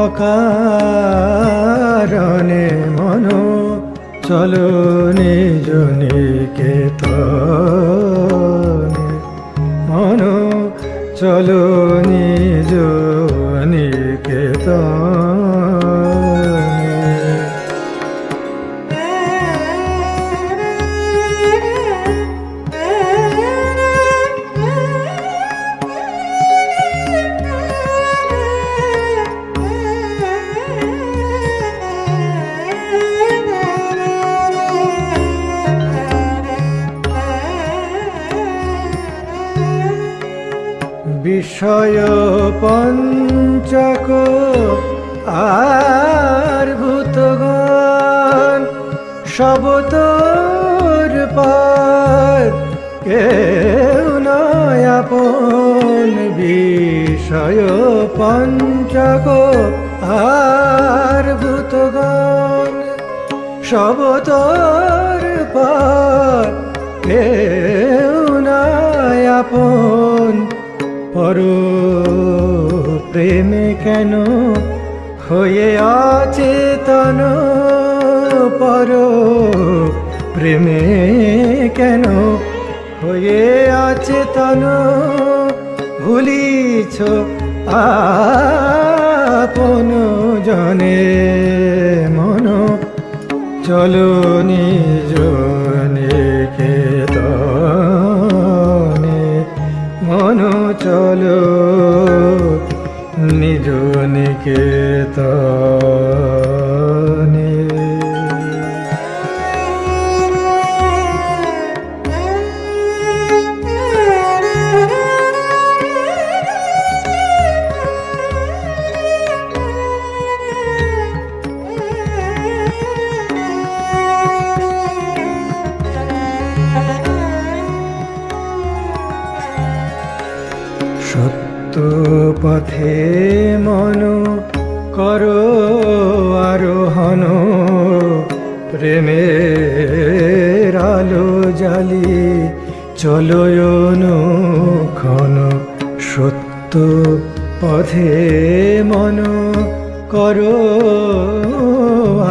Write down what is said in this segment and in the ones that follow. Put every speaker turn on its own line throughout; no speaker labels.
অকারণে মন চলো নিজ নিকেতনে। মন চলো নিজ বিষয় পঞ্চক আর ভূতগণ সবতর পার কেউ নয় আপন বিষয় পঞ্চক আর ভূতগণ সবতর পার কেউ নয় পর, প্রেমে কেন হয়ে আছে অচেতন? পর, প্রেমে কেন হয়ে আছে অচেতন? ভুলিছ আপন জনে মন? চলো নিজ নিজ নিকেতনে পথে মন করো আরোহণ। প্রেমের আলো জালি চলো অনুক্ষণ। সত্য পথে মন করো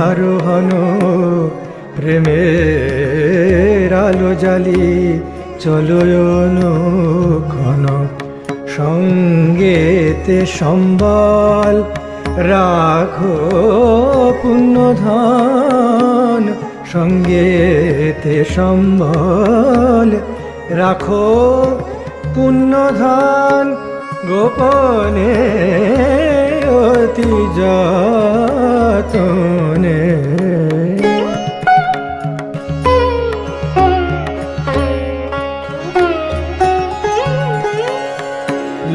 আরোহণ। প্রেমের আলো জালি চলো অনুক্ষণ। সঙ্গেতে সম্বল রাখো পুণ্যধন। সঙ্গেতে সম্বল রাখো পুণ্যধন। গোপনে অতি যতনে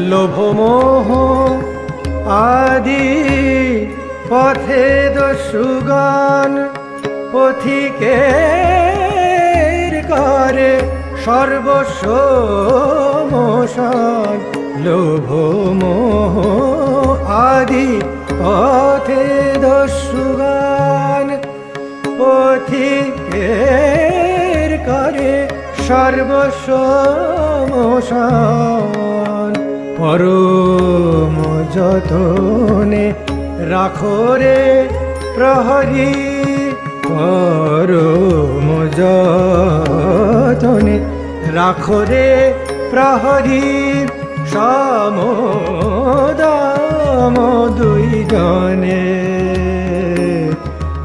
লোভমোহ আদি পথে দস্যুগান পথিকের করে সর্বস্ব মোশন লোভমোহ আদি পথে দস্যুগান পথিকের করে সর্বস্ব মোশন পরম যতনে রাখো রে প্রহরী, পরম যতনে রাখো রে প্রহরী সমদাম দুই জনে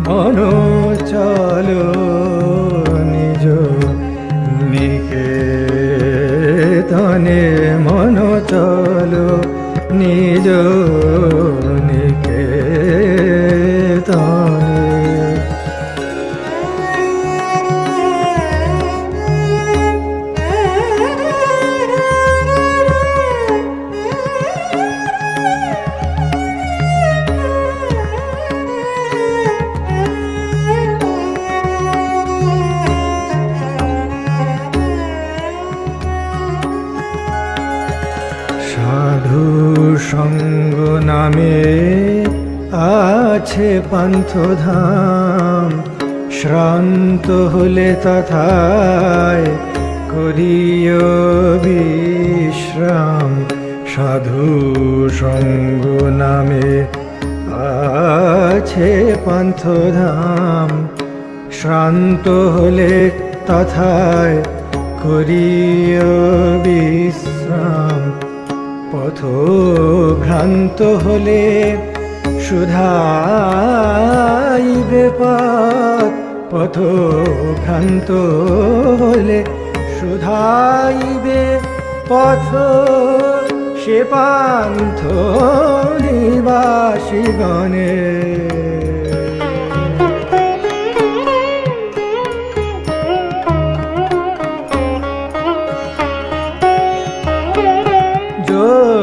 মন চলো নিজ নিকেতনে মন চলো নিজ নামে আছে পান্থধাম। শ্রান্ত হলে তথায় করিও বিশ্রাম। সাধু সঙ্গ নামে আছে পান্থধাম। শ্রান্ত হলে তথায় করিও বিশ্রাম। পথ ভ্রান্ত হলে সুধাইবে পথ। পথ ভ্রান্ত হলে সুধাইবে পথ। সে পান্থ নিবাসীগণে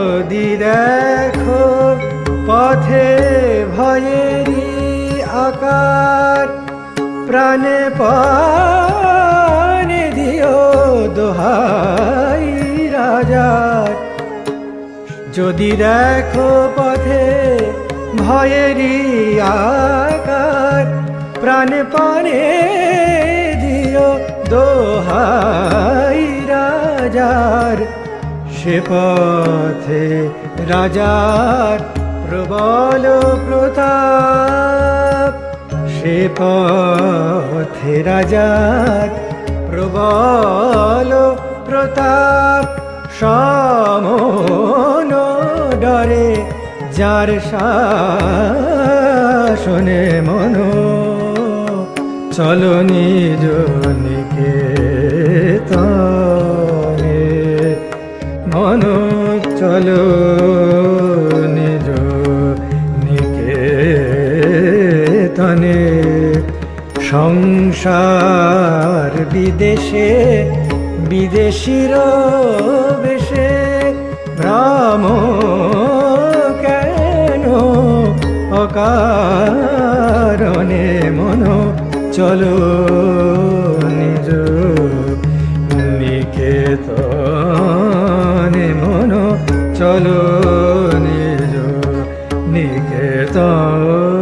যদি দেখো পথে ভয়েরি আকার, প্রাণে পানে দিও দোহাই রাজার। যদি দেখো পথে ভয়েরই আকার, প্রাণে পানে দিও দোহাই রাজার। সে পথে রাজার প্রবল প্রতাপ। সে পথে রাজার প্রবল প্রতাপ। সমন ডরে যার শাসনে মন। চলো নিজ নিকেতনে মন চলো নিজ নিকেতনে। সংসার বিদেশে বিদেশির বেশে। ভ্রম কেন? অকারণে মন চলো চলো নিজ নিকেতন।